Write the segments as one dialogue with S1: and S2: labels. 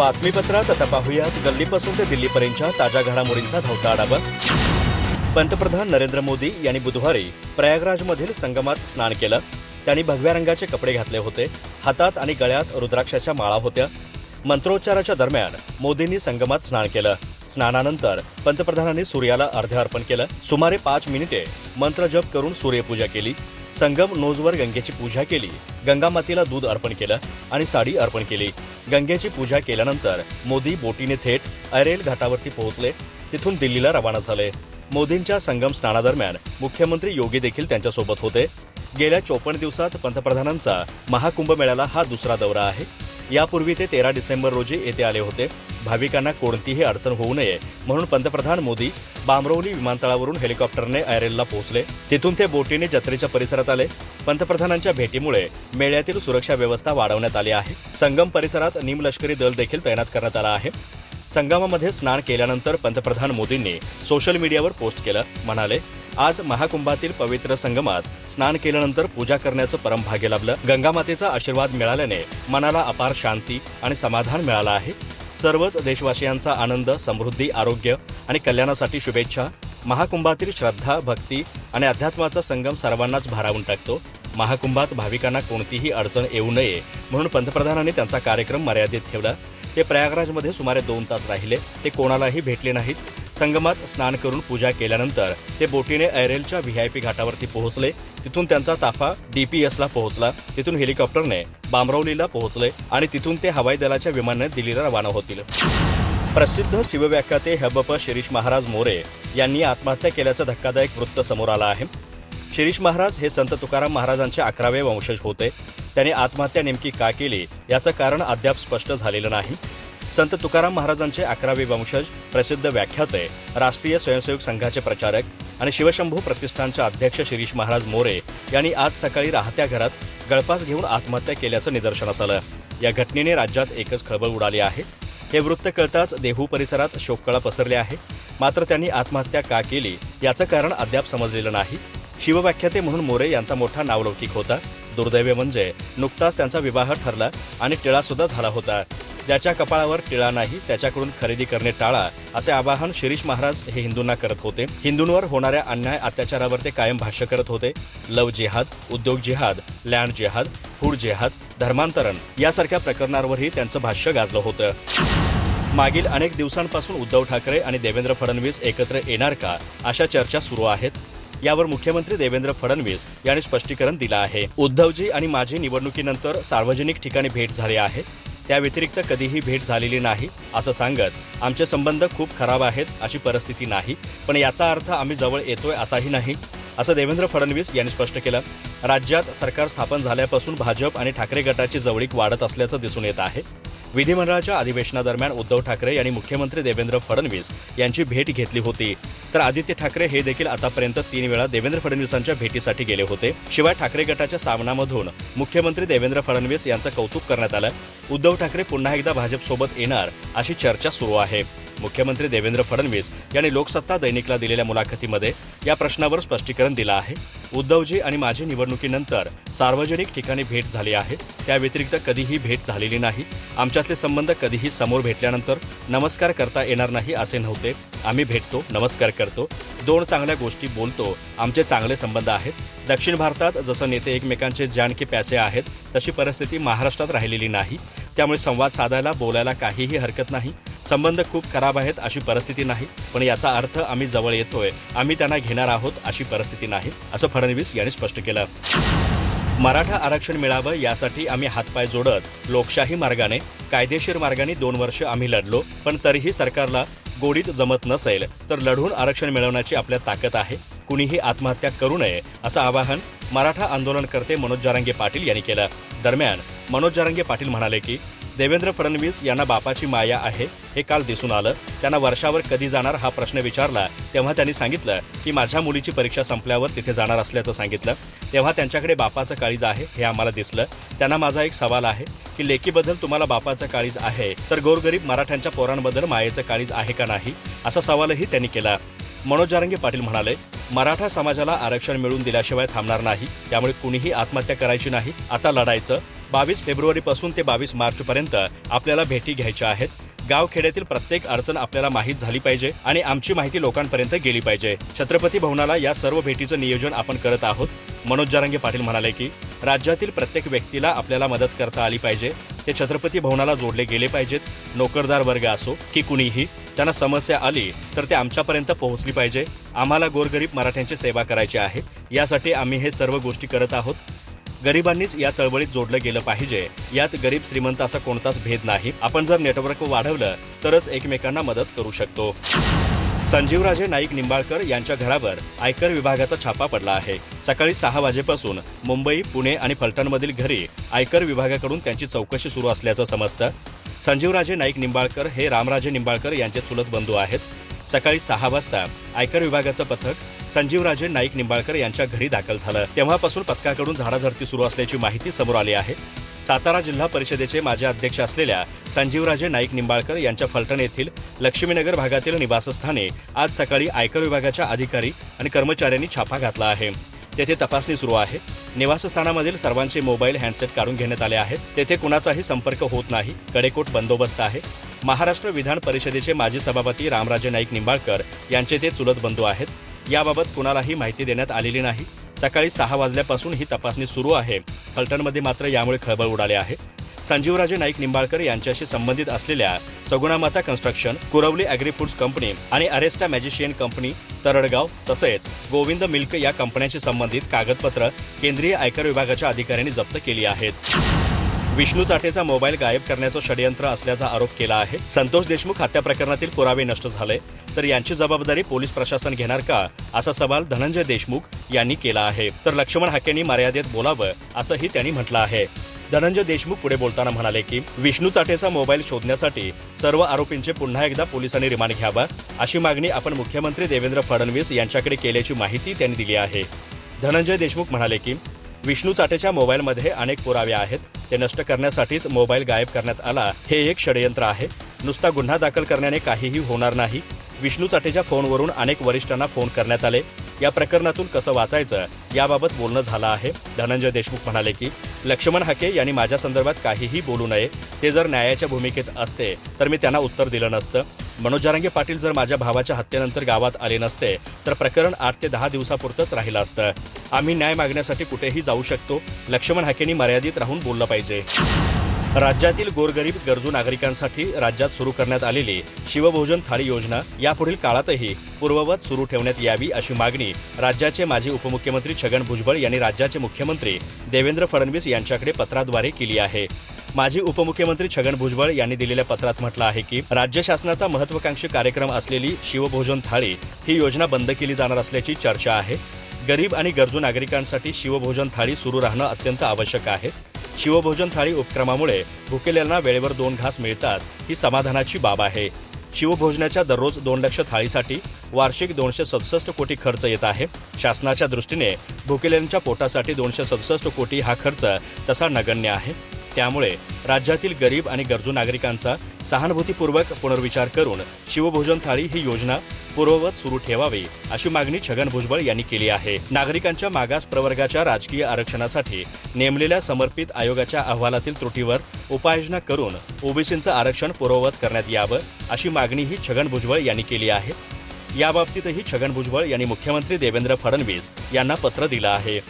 S1: बातमीपत्रात आता पाहूयात. गल्लीपासून ते दिल्लीपर्यंतच्या ताज्या घडामोडींचा धावता आढावा. पंतप्रधान नरेंद्र मोदी यांनी बुधवारी प्रयागराजमधील संगमात स्नान केलं. त्यांनी भगव्या रंगाचे कपडे घातले होते. हातात आणि गळ्यात रुद्राक्षाच्या माळा होत्या. मंत्रोच्चाराच्या दरम्यान मोदींनी संगमात स्नान केलं. स्नानानंतर पंतप्रधानांनी सूर्याला अर्ध्य अर्पण केलं. सुमारे पाच मिनिटे मंत्र जप करून सूर्यपूजा केली. संगम नोजवर गंगेची पूजा केली. गंगामातीला दूध अर्पण केलं आणि साडी अर्पण केली. गंगेची पूजा केल्यानंतर मोदी बोटीने थेट अरेल घाटावरती पोहोचले. तिथून दिल्लीला रवाना झाले. मोदींच्या संगम स्नानादरम्यान मुख्यमंत्री योगी देखील त्यांच्यासोबत होते. गेल्या चोपन्न दिवसात पंतप्रधानांचा महाकुंभ मेळ्याला हा दुसरा दौरा आहे. यापूर्वी ते तेरा डिसेंबर रोजी येथे आले होते. भाविकांना कोणतीही अडचण होऊ नये म्हणून पंतप्रधान मोदी बामरवली विमानतळावरून हेलिकॉप्टरने आयरेलला पोहोचले. तिथून ते बोटीने जत्रेच्या परिसरात आले. पंतप्रधानांच्या भेटीमुळे मेळ्यातील सुरक्षा व्यवस्था वाढवण्यात आली आहे. संगम परिसरात निमलष्करी दल देखील तैनात करण्यात आला आहे. संगमामध्ये स्नान केल्यानंतर पंतप्रधान मोदींनी सोशल मीडियावर पोस्ट केलं. म्हणाले आज महाकुंभातील पवित्र संगमात स्नान केल्यानंतर पूजा करण्याचं परमभाग्य लाभलं. गंगामातेचा आशीर्वाद मिळाल्याने मनाला अपार शांती आणि समाधान मिळालं आहे. सर्वच देशवासियांचा आनंद समृद्धी आरोग्य आणि कल्याणासाठी शुभेच्छा. महाकुंभातील श्रद्धा भक्ती आणि अध्यात्माचा संगम सर्वांनाच भारावून टाकतो. महाकुंभात भाविकांना कोणतीही अडचण येऊ नये म्हणून पंतप्रधानांनी त्यांचा कार्यक्रम मर्यादित ठेवला. ते प्रयागराजमध्ये सुमारे दोन तास राहिले. ते कोणालाही भेटले नाहीत. संगमात स्नान करून पूजा केल्यानंतर ते बोटीने ऐरेलच्या पी घाटावरती पोहोचले. तिथून त्यांचा ताफा डीपीएसला पोहोचला. तिथून हेलिकॉप्टरने बामरवलीला पोहोचले आणि तिथून ते हवाई दलाच्या विमानाने दिल्लीला रवाना होतील. प्रसिद्ध शिवव्याख्याते हबप शिरीष महाराज मोरे यांनी आत्महत्या केल्याचं धक्कादायक वृत्त समोर आलं आहे. शिरीष महाराज हे संत तुकाराम महाराजांचे अकरावे वंशज होते. त्यांनी आत्महत्या नेमकी का केली? याचं कारण अद्याप स्पष्ट झालेलं नाही. संत तुकाराम महाराजांचे अकरावे वंशज प्रसिद्ध व्याख्याते राष्ट्रीय स्वयंसेवक संघाचे प्रचारक आणि शिवशंभू प्रतिष्ठानचे अध्यक्ष शिरीष महाराज मोरे यांनी आज सकाळी राहत्या घरात गळपास घेऊन आत्महत्या केल्याचं निदर्शनास आलं या घटनेने राज्यात एकच खळबळ उडाली आहे. हे वृत्त कळताच देहू परिसरात शोककळा पसरले आहे. मात्र त्यांनी आत्महत्या का केली याचं कारण अद्याप समजलेलं नाही. शिवव्याख्याते म्हणून मोरे यांचा मोठा नावलौकिक होता. दुर्दैव म्हणजे नुकताच त्यांचा विवाह ठरला आणि टिळासुद्धा झाला होता. ज्याच्या कपाळावर टिळा नाही त्याच्याकडून खरेदी करणे टाळा असे आवाहन शिरीष महाराज हे हिंदूंना करत होते. हिंदूंवर होणाऱ्या अन्याय अत्याचारावर ते कायम भाष्य करत होते. लव जिहाद उद्योग जिहाद लँड जिहाद फूड जिहाद धर्मांतरण यासारख्या प्रकरणांवरही त्यांचं भाष्य गाजलं होतं. मागील अनेक दिवसांपासून उद्धव ठाकरे आणि देवेंद्र फडणवीस एकत्र येणार का अशा चर्चा सुरू आहेत. यावर मुख्यमंत्री देवेंद्र फडणवीस यांनी स्पष्टीकरण दिलं आहे. उद्धवजी आणि माझी निवडणुकीनंतर सार्वजनिक ठिकाणी भेट झाली आहे. त्या व्यतिरिक्त कधीही भेट झालेली नाही असं सांगत आमचे संबंध खूप खराब आहेत अशी परिस्थिती नाही पण याचा अर्थ आम्ही जवळ येतोय असाही नाही असं देवेंद्र फडणवीस यांनी स्पष्ट केलं. राज्यात सरकार स्थापन झाल्यापासून भाजप आणि ठाकरे गटाची जवळीक वाढत असल्याचं दिसून येत आहे. विधिमंडळाच्या अधिवेशनादरम्यान उद्धव ठाकरे यांनी मुख्यमंत्री देवेंद्र फडणवीस यांची भेट घेतली होती. तर आदित्य ठाकरे हे देखील आतापर्यंत तीन वेळा देवेंद्र फडणवीसांच्या भेटीसाठी गेले होते. शिवाय ठाकरे गटाच्या सामनामधून मुख्यमंत्री देवेंद्र फडणवीस यांचं कौतुक करण्यात आलं. उद्धव ठाकरे पुन्हा एकदा भाजपसोबत येणार अशी चर्चा सुरू आहे. मुख्यमंत्री देवेंद्र फडणवीस यांनी लोकसत्ता दैनिकला दिलेल्या मुलाखतीमध्ये या प्रश्नावर स्पष्टीकरण दिलं आहे. उद्धवजी आणि माझी निवडणुकीनंतर सार्वजनिक ठिकाणी भेट झाली आहे. त्या व्यतिरिक्त कधीही भेट झालेली नाही. आमच्यातले संबंध कधीही समोर भेटल्यानंतर नमस्कार करता येणार नाही असे नव्हते. आम्ही भेटतो नमस्कार करतो. दोन चांगल्या गोष्टी बोलतो. आमचे चांगले संबंध आहेत. दक्षिण भारतात जसं नेते एकमेकांचे जानके प्यासे आहेत तशी परिस्थिती महाराष्ट्रात राहिलेली नाही. त्यामुळे संवाद साधायला बोलायला काहीही हरकत नाही. संबंध खूप खराब आहेत अशी परिस्थिती नाही पण याचा अर्थ आम्ही जवळ येतोय. आम्ही त्यांना घेणार आहोत अशी परिस्थिती नाही असं फडणवीस यांनी स्पष्ट केलं. मराठा आरक्षण मिळावं यासाठी आम्ही हातपाय जोडत लोकशाही मार्गाने कायदेशीर मार्गाने दोन वर्ष आम्ही लढलो पण तरीही सरकारला गोडीत जमत नसेल तर लढून आरक्षण मिळवण्याची आपल्या ताकद आहे कुणीही आत्महत्या करू नये असं आवाहन मराठा आंदोलनकर्ते मनोज जारंगे पाटील यांनी केलं. दरम्यान मनोज जारंगे पाटील म्हणाले की देवेंद्र फडणवीस यांना बापाची माया आहे हे काल दिसून आलं. त्यांना वर्षावर कधी जाणार हा प्रश्न विचारला तेव्हा त्यांनी सांगितलं की माझ्या मुलीची परीक्षा संपल्यावर तिथे जाणार असल्याचं सांगितलं. तेव्हा त्यांच्याकडे बापाचं काळीज आहे हे आम्हाला दिसलं. त्यांना माझा एक सवाल आहे की लेकीबद्दल तुम्हाला बापाचं काळीज आहे तर गोरगरीब मराठ्यांच्या पोरांबद्दल मायेचं काळीज आहे का नाही? असा सवालही त्यांनी केला. मनोज जारंगे पाटील म्हणाले मराठा समाजाला आरक्षण मिळवून दिल्याशिवाय थांबणार नाही त्यामुळे कुणीही आत्महत्या करायची नाही आता लढायचं. बावीस फेब्रुवारीपासून ते बावीस मार्चपर्यंत आपल्याला भेटी घ्यायच्या आहेत. गावखेड्यातील प्रत्येक अडचण आपल्याला माहीत झाली पाहिजे आणि आमची माहिती लोकांपर्यंत गेली पाहिजे. छत्रपती भवनाला या सर्व भेटीचं नियोजन आपण करत आहोत. मनोज जारंगे पाटील म्हणाले की राज्यातील प्रत्येक व्यक्तीला आपल्याला मदत करता आली पाहिजे. ते छत्रपती भवनाला जोडले गेले पाहिजेत. नोकरदार वर्ग असो की कुणीही त्यांना समस्या आली तर ते आमच्यापर्यंत पोहोचली पाहिजे. आम्हाला गोरगरीब मराठ्यांची सेवा करायची आहे. यासाठी आम्ही हे सर्व गोष्टी करत आहोत. गरिबांनीच या चळवळीत जोडलं गेलं पाहिजे. यात गरीब श्रीमंत असा कोणताच भेद नाही. आपण जर नेटवर्क वाढवलं तरच एकमेकांना मदत करू शकतो. संजीवराजे नाईक निंबाळकर यांच्या घरावर आयकर विभागाचा छापा पडला आहे. सकाळी सहा वाजेपासून मुंबई पुणे आणि फलटणमधील घरी आयकर विभागाकडून त्यांची चौकशी सुरू असल्याचं समजतं. संजीवराजे नाईक निंबाळकर हे रामराजे निंबाळकर यांचे चुलत बंधू आहेत. सकाळी सहा वाजता आयकर विभागाचं पथक संजीवराजे नाईक निंबाळकर यांच्या घरी दाखल झालं. तेव्हापासून पथकाकडून झाडाझडती सुरू असल्याची माहिती समोर आली आहे. सातारा जिल्हा परिषदेचे माजी अध्यक्ष असलेल्या संजीवराजे नाईक निंबाळकर यांच्या फलटण येथील लक्ष्मीनगर भागातील निवासस्थाने आज सकाळी आयकर विभागाच्या अधिकारी आणि कर्मचाऱ्यांनी छापा घातला आहे. तेथे तपासणी सुरू आहे. निवासस्थानामधील सर्वांचे मोबाईल हँडसेट काढून घेण्यात आले आहेत. तेथे कुणाचाही संपर्क होत नाही. कडेकोट बंदोबस्त आहे. महाराष्ट्र विधान परिषदेचे माजी सभापती रामराजे नाईक निंबाळकर यांचे ते चुलत बंधू आहेत. याबाबत कुणालाही माहिती देण्यात आलेली नाही. सकाळी सहा वाजल्यापासून ही तपासणी सुरू आहे. फलटणमध्ये मात्र यामुळे खळबळ उडाली आहे. संजीवराजे नाईक निंबाळकर यांच्याशी संबंधित असलेल्या Sagunamata construction Kurwali agri foods company आणि अरेस्टा मॅजिशियन कंपनी तरडगाव तसेच गोविंद मिल्क या कंपन्यांशी संबंधित कागदपत्र केंद्रीय आयकर विभागाच्या अधिकाऱ्यांनी जप्त केली आहेत. विष्णू चाटेचा मोबाईल गायब करण्याचं षडयंत्र असल्याचा आरोप केला आहे. संतोष देशमुख हत्या प्रकरणातील पुरावे नष्ट झाले. तर यांची जबाबदारी पोलीस प्रशासन घेणार का? असा सवाल धनंजय देशमुख यांनी केला आहे. तर लक्ष्मण हाकेंनी मर्यादेत बोलावं असंही त्यांनी म्हटलं आहे. धनंजय देशमुख पुढे बोलताना म्हणाले की विष्णू चाटेचा मोबाईल शोधण्यासाठी सर्व आरोपींचे पुन्हा एकदा पोलिसांनी रिमांड घ्यावा अशी मागणी आपण मुख्यमंत्री देवेंद्र फडणवीस यांच्याकडे केल्याची माहिती त्यांनी दिली आहे. धनंजय देशमुख म्हणाले की विष्णू चाटेच्या मोबाईलमध्ये अनेक पुरावे आहेत. ते नष्ट करण्यासाठीच मोबाईल गायब करण्यात आला हे एक षडयंत्र आहे. नुसता गुन्हा दाखल करण्याने काहीही होणार नाही. विष्णू चाटेच्या फोनवरून अनेक वरिष्ठांना फोन करण्यात आले. या प्रकरणातून कसं वाचायचं याबाबत बोलणं झालं आहे. धनंजय देशमुख म्हणाले की लक्ष्मण हाके यांनी माझ्या संदर्भात काहीही बोलू नये. ते जर न्यायाच्या भूमिकेत असते तर मी त्यांना उत्तर दिलं नसतं. मनोज जारंगे पाटील जर माझ्या भावाच्या हत्येनंतर गावात आले नसते तर प्रकरण आठ ते दहा दिवसापुरतंच राहिलं असतं. आम्ही न्याय मागण्यासाठी कुठेही जाऊ शकतो. लक्ष्मण हाकेंनी मर्यादित राहून बोललं पाहिजे. राज्यातील गोरगरीब गरजू नागरिकांसाठी राज्यात सुरू करण्यात आलेली शिवभोजन थाळी योजना यापुढील काळातही पूर्ववत सुरू ठेवण्यात यावी अशी मागणी राज्याचे माजी उपमुख्यमंत्री छगन भुजबळ यांनी राज्याचे मुख्यमंत्री देवेंद्र फडणवीस यांच्याकडे पत्राद्वारे केली आहे. माजी उपमुख्यमंत्री छगन भुजबळ यांनी दिलेल्या पत्रात म्हटलं आहे की राज्य शासनाचा महत्वाकांक्षी कार्यक्रम असलेली शिवभोजन थाळी ही योजना बंद केली जाणार असल्याची चर्चा आहे. गरीब आणि गरजू नागरिकांसाठी शिवभोजन थाळी सुरू राहणं अत्यंत आवश्यक आहे. शिवभोजन थाळी उपक्रमामुळे भुकेल्यांना वेळेवर दोन घास मिळतात ही समाधानाची बाब आहे. शिवभोजनाच्या दररोज दोन लक्ष थाळीसाठी वार्षिक दोनशे सदुसष्ट कोटी खर्च येत आहे. शासनाच्या दृष्टीने भुकेल्यांच्या पोटासाठी दोनशे सदुसष्ट कोटी हा खर्च तसा नगण्य आहे. त्यामुळे राज्यातील गरीब आणि गरजू नागरिकांचा सहानुभूतीपूर्वक पुनर्विचार करून शिवभोजन थाळी ही योजना पूर्ववत सुरू ठेवावे अशी मागणी छगन भुजबळ यांनी केली आहे. नागरिकांच्या मागास प्रवर्गाच्या राजकीय आरक्षणासाठी नेमलेल्या समर्पित आयोगाच्या अहवालातील त्रुटीवर उपाययोजना करून ओबीसींचं आरक्षण पूर्ववत करण्यात यावं अशी मागणीही छगन भुजबळ यांनी केली आहे. याबाबतीतही छगन भुजबळ यांनी मुख्यमंत्री देवेंद्र फडणवीस यांना पत्र दिलं आहे.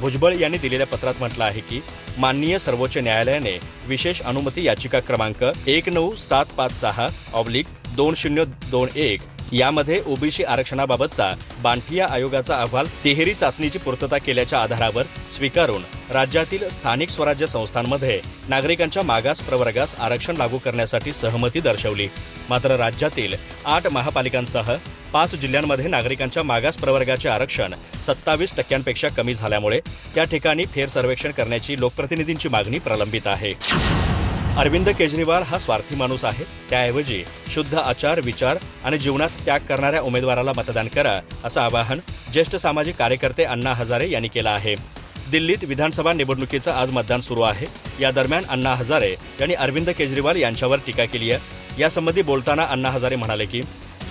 S1: भुजबळ यांनी दिलेल्या पत्रात म्हटलं आहे की माननीय सर्वोच्च न्यायालयाने विशेष अनुमती याचिका क्रमांक एक नऊ सात पाच सहा ऑब्लिक दोन शून्य दोन एक यामध्ये ओबीसी आरक्षणाबाबतचा बांठिया आयोगाचा अहवाल तिहेरी चाचणीची पूर्तता केल्याच्या आधारावर स्वीकारून राज्यातील स्थानिक स्वराज्य संस्थांमध्ये नागरिकांच्या मागास प्रवर्गास आरक्षण लागू करण्यासाठी सहमती दर्शवली. मात्र राज्यातील आठ महापालिकांसह पाच जिल्ह्यांमध्ये नागरिकांच्या मागास प्रवर्गाचे आरक्षण सत्तावीस टक्क्यांपेक्षा कमी झाल्यामुळे त्या ठिकाणी फेर सर्वेक्षण करण्याची लोकप्रतिनिधींची मागणी प्रलंबित आहे. अरविंद केजरीवाल हा स्वार्थी माणूस आहे. त्याऐवजी शुद्ध आचार विचार आणि जीवनात त्याग करणाऱ्या उमेदवाराला मतदान करा असं आवाहन ज्येष्ठ सामाजिक कार्यकर्ते अण्णा हजारे यांनी केलं आहे. दिल्लीत विधानसभा निवडणुकीचं आज मतदान सुरू आहे. या दरम्यान अण्णा हजारे यांनी अरविंद केजरीवाल यांच्यावर टीका केली आहे. यासंबंधी बोलताना अण्णा हजारे म्हणाले की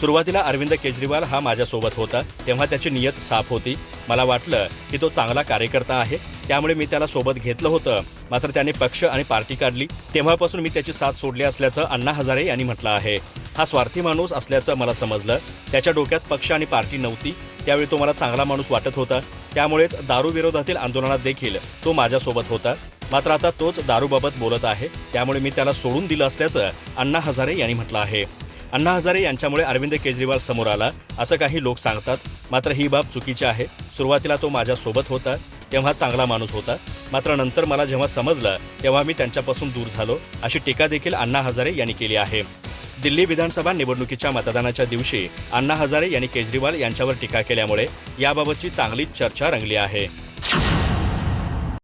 S1: सुरुवातीला अरविंद केजरीवाल हा माझ्यासोबत होता. तेव्हा त्याची नियत साफ होती. मला वाटलं की तो चांगला कार्यकर्ता आहे. त्यामुळे मी त्याला सोबत घेतलं होतं. मात्र त्याने पक्ष आणि पार्टी काढली. तेव्हापासून मी त्याची साथ सोडली असल्याचं अण्णा हजारे यांनी म्हटलं आहे. हा स्वार्थी माणूस असल्याचं मला समजलं. त्याच्या डोक्यात पक्ष आणि पार्टी नव्हती. त्यावेळी तो मला चांगला माणूस वाटत होता. त्यामुळेच दारूविरोधातील आंदोलनात देखील तो माझ्यासोबत होता. मात्र आता तोच दारूबाबत बोलत आहे. त्यामुळे मी त्याला सोडून दिलं असल्याचं अण्णा हजारे यांनी म्हटलं आहे. अण्णा हजारे यांच्यामुळे अरविंद केजरीवाल समोर आला. असं काही लोक सांगतात. मात्र ही बाब चुकीची आहे. सुरुवातीला तो माझ्यासोबत होता. तेव्हा चांगला माणूस होता. मात्र नंतर मला जेव्हा समजलं तेव्हा मी त्यांच्यापासून दूर झालो अशी टीका देखील अण्णा हजारे यांनी केली आहे. दिल्ली विधानसभा निवडणुकीच्या मतदानाच्या दिवशी अण्णा हजारे यांनी केजरीवाल यांच्यावर टीका केल्यामुळे याबाबतची चांगलीच चर्चा रंगली आहे.